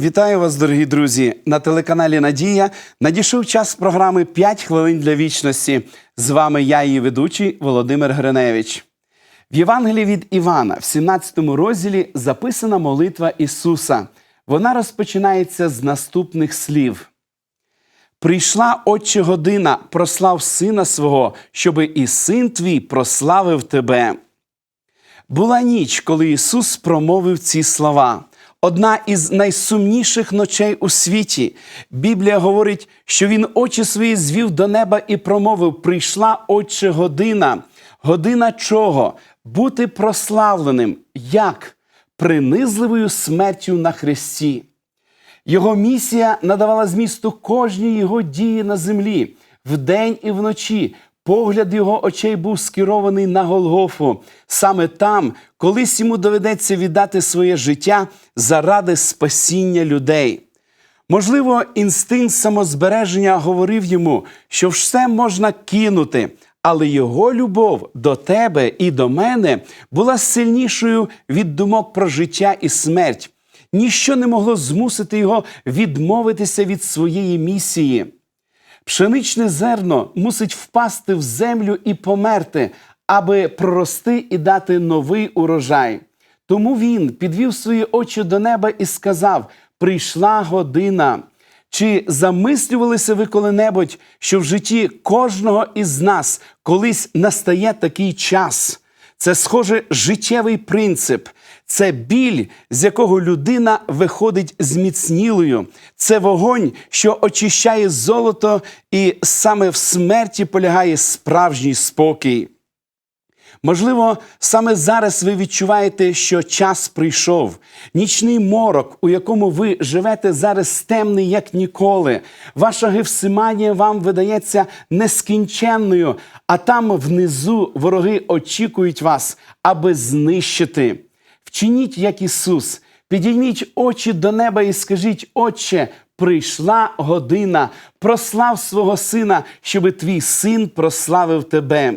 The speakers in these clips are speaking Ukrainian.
Вітаю вас, дорогі друзі! На телеканалі Надія надійшов час програми «5 хвилин для вічності. З вами я, її ведучий Володимир Гриневич. В Євангелії від Івана, в 17 розділі, записана молитва Ісуса. Вона розпочинається з наступних слів. Прийшла отче година, прослав сина свого, щоби і син твій прославив тебе. Була ніч, коли Ісус промовив ці слова. Одна із найсумніших ночей у світі. Біблія говорить, що він очі свої звів до неба і промовив: Прийшла отче година. Година чого? Бути прославленим. Як? Принизливою смертю на хресті. Його місія надавала змісту кожній його дії на землі, вдень і вночі. Погляд його очей був скерований на Голгофу. Саме там, колись йому доведеться віддати своє життя заради спасіння людей. Можливо, інстинкт самозбереження говорив йому, що все можна кинути, але його любов до тебе і до мене була сильнішою від думок про життя і смерть. Ніщо не могло змусити його відмовитися від своєї місії. Пшеничне зерно мусить впасти в землю і померти, аби прорости і дати новий урожай. Тому він підвів свої очі до неба і сказав: Прийшла година. Чи замислювалися ви коли-небудь, що в житті кожного із нас колись настає такий час? Це схоже життєвий принцип. Це біль, з якого людина виходить зміцнілою. Це вогонь, що очищає золото, і саме в смерті полягає справжній спокій. Можливо, саме зараз ви відчуваєте, що час прийшов. Нічний морок, у якому ви живете зараз темний, як ніколи. Ваша гефсиманія вам видається нескінченною, а там внизу вороги очікують вас, аби знищити. Вчиніть, як Ісус, підійміть очі до неба і скажіть, Отче, прийшла година, прослав свого сина, щоби твій син прославив тебе.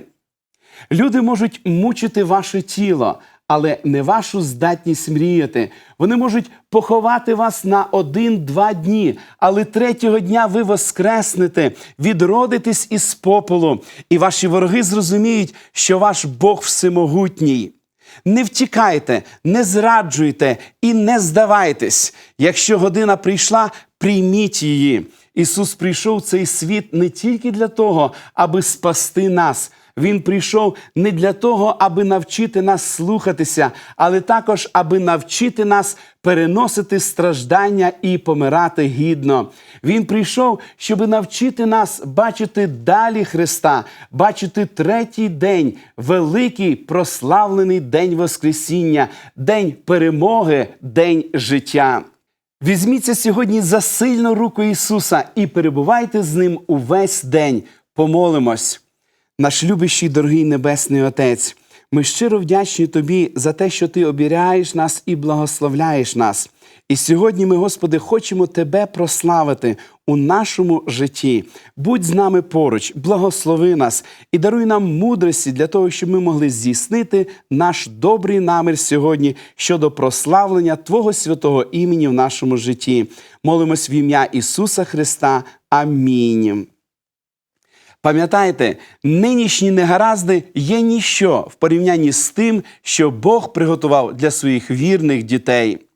Люди можуть мучити ваше тіло, але не вашу здатність мріяти. Вони можуть поховати вас на один-два дні, але третього дня ви воскреснете, відродитесь із попелу, і ваші вороги зрозуміють, що ваш Бог всемогутній. Не втікайте, не зраджуйте і не здавайтесь. Якщо година прийшла, прийміть її. Ісус прийшов в цей світ не тільки для того, аби спасти нас. Він прийшов не для того, аби навчити нас слухатися, але також аби навчити нас переносити страждання і помирати гідно. Він прийшов, щоб навчити нас бачити далі Христа, бачити третій день, великий прославлений день Воскресіння, день перемоги, день життя. Візьміться сьогодні за сильну руку Ісуса і перебувайте з ним увесь день. Помолимось. Наш любящий, дорогий Небесний Отець, ми щиро вдячні Тобі за те, що Ти обіряєш нас і благословляєш нас. І сьогодні ми, Господи, хочемо Тебе прославити у нашому житті. Будь з нами поруч, благослови нас і даруй нам мудрості для того, щоб ми могли здійснити наш добрий намір сьогодні щодо прославлення Твого святого імені в нашому житті. Молимось в ім'я Ісуса Христа. Амінь. Пам'ятайте, нинішні негаразди є ніщо в порівнянні з тим, що Бог приготував для своїх вірних дітей.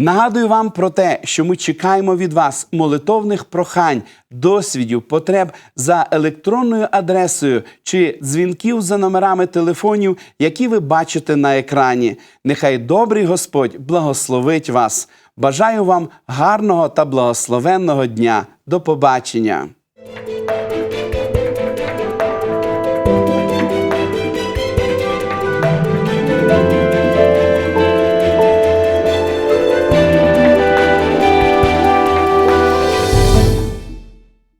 Нагадую вам про те, що ми чекаємо від вас молитовних прохань, досвідів, потреб за електронною адресою чи дзвінків за номерами телефонів, які ви бачите на екрані. Нехай добрий Господь благословить вас. Бажаю вам гарного та благословенного дня. До побачення!